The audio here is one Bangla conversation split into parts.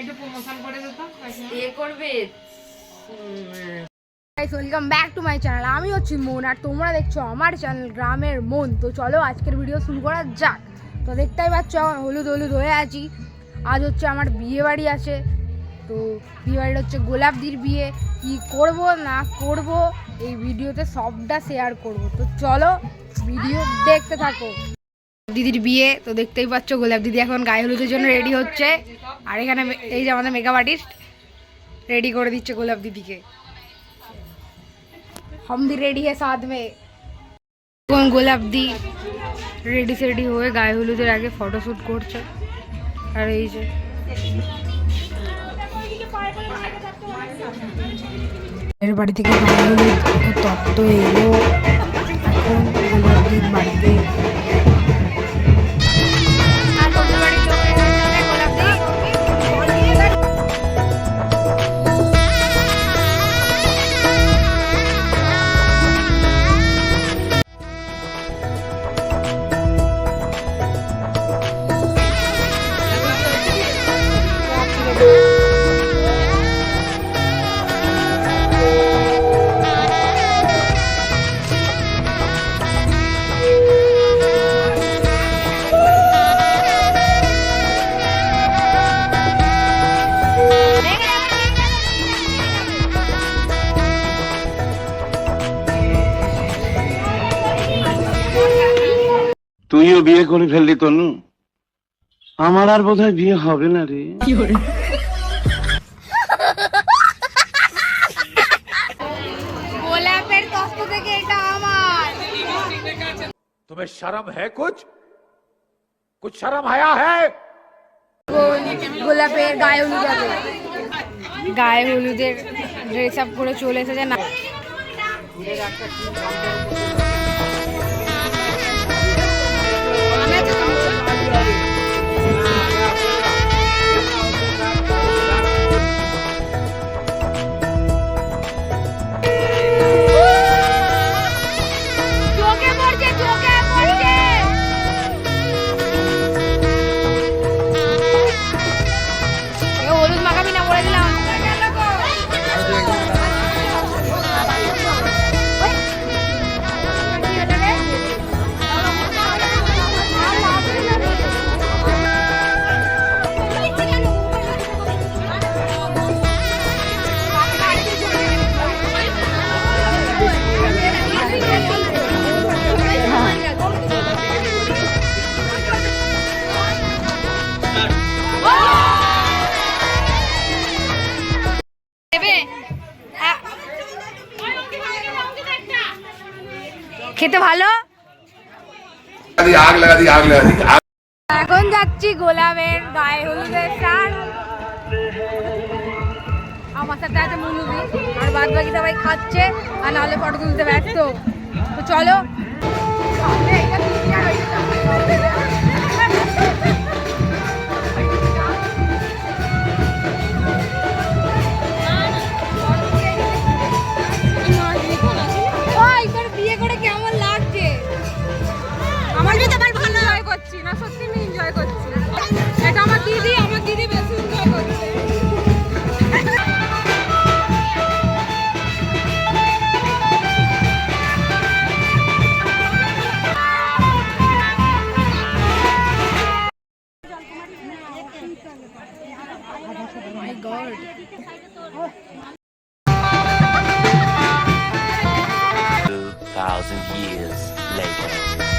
একটু প্রমোশন করে দিত এ করবে। Guys welcome back to my channel আমি হচ্ছি মন আর তোমরা দেখছ আমার চ্যানেল গ্রামের মন। তো চলো আজকের ভিডিও শুরু করা যাক। তো দেখতেই পাচ্ছ আমার হলুদ হলুদ হয়ে আছি। আজ হচ্ছে আমার বিয়ে বাড়ি আছে। তো বিয়ে বাড়িটা হচ্ছে গোলাপদির বিয়ে। কি করব না করব এই ভিডিওতে সবটা শেয়ার করব। তো চলো ভিডিও দেখতে থাকো। দিদির বিয়ে, তো দেখতেই পাচ্ছ গোলাপ দিদি এখন গায়ে হলুদের জন্য রেডি হচ্ছে। আর এখানে এই যে আমাদের মেকআপ আর্টিস্ট রেডি করে দিচ্ছে গোলাপ দিদিকে। হম ভি রেডি হ্যাঁ সাথ মে। গোলাপ দি রেডি সেডি হয়ে গায়ে হলুদের আগে ফটোশ্যুট করছে। আর এই যে এর বাড়ি থেকে তত্ত্ব এলো। এখন গোলাপ দিদি বাড়িতে তুইও বিয়ে করে ফেললি তনু আমার আর বোধহয় বিয়ে হবে না রে গোলাপের তত্ত্ব থেকে এটা আমার तुम्हें शर्म है कुछ कुछ शर्म आया है গোলাপের গায়ে হলুদ হবে গায়ে হলুদের ড্রেস আপ করে চলে এসেছে না খেতে ভালো? এখন যাচ্ছি গোলামের গায়ে হলুদের সার আমার সাথে আছে মুন্ডুদি আর বাদ বাকি সবাই খাচ্ছে, আর নাহলে ফটো তুলতে ব্যস্ত। তো চলো। Two thousand years later.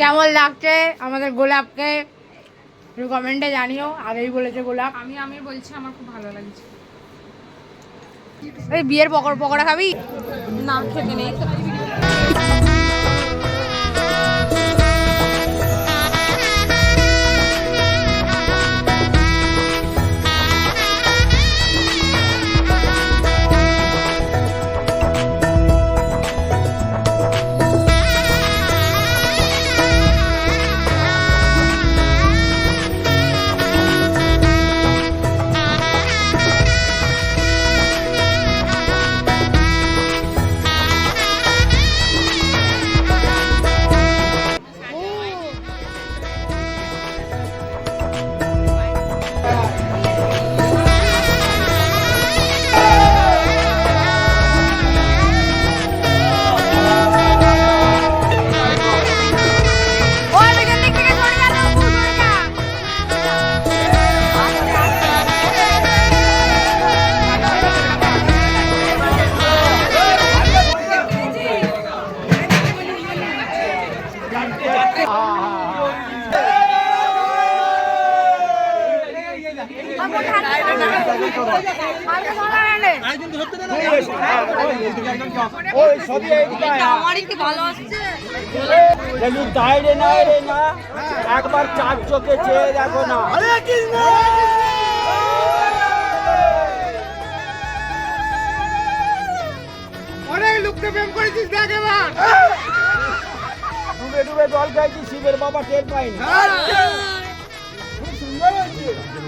কেমন লাগছে আমাদের গোলাপকে? একটু কমেন্টে জানিও আগেই বলেছে গোলাপ। আমি আমি বলছি আমার খুব ভালো লাগছে। এই বিয়ের পকড় পকোড়া খাবি? না খেতে নেই। একবার চার চোখে চেয়ে দেখো না অনেক লোককে প্রেম করেছিস দেখ ডুবে ডুবে জল খাইছি, শিবের বাবা টের পাইনি।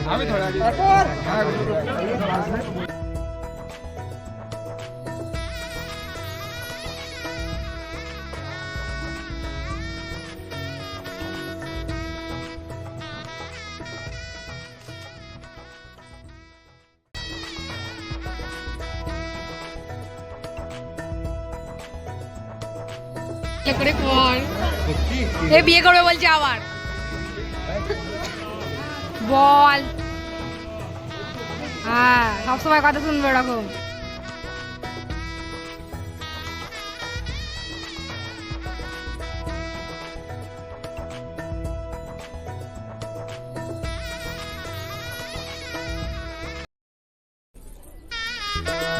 হয়েছে আমি কে করে কর এ বিয়ে করবে বলছে আবার বল। হ্যাঁ সবসময় কথা শুনবে এরকম। এই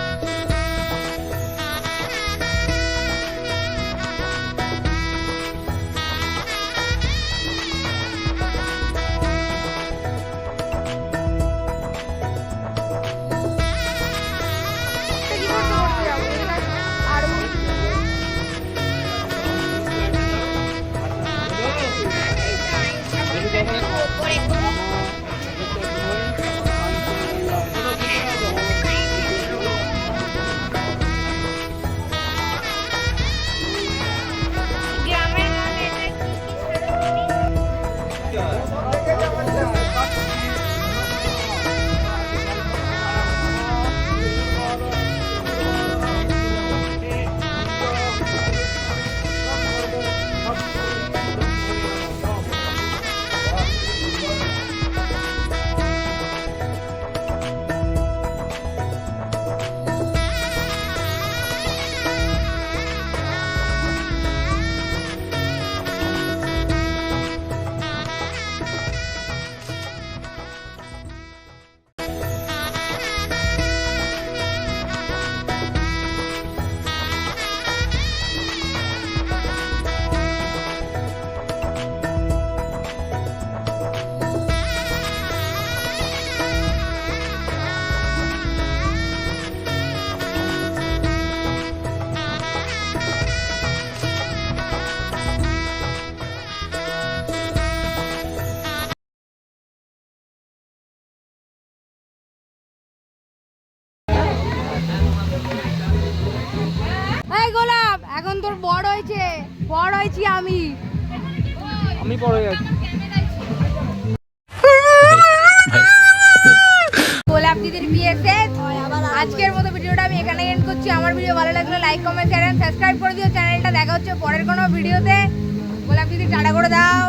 এখন তোর বড় হয়েছে বড় হয়েছি আমি। আমি বড় হয়ে গেছি গোলাপ দিদির বিয়েতে আজকের মতো ভিডিওটা আমি এখানে এন্ড করছি। আমার ভিডিও ভালো লাগলে লাইক কমেন্ট শেয়ার সাবস্ক্রাইব করে দিও। চ্যানেলটা দেখা হচ্ছে পরের কোনো ভিডিওতে গোলাপ দিদি টাটা করে দাও।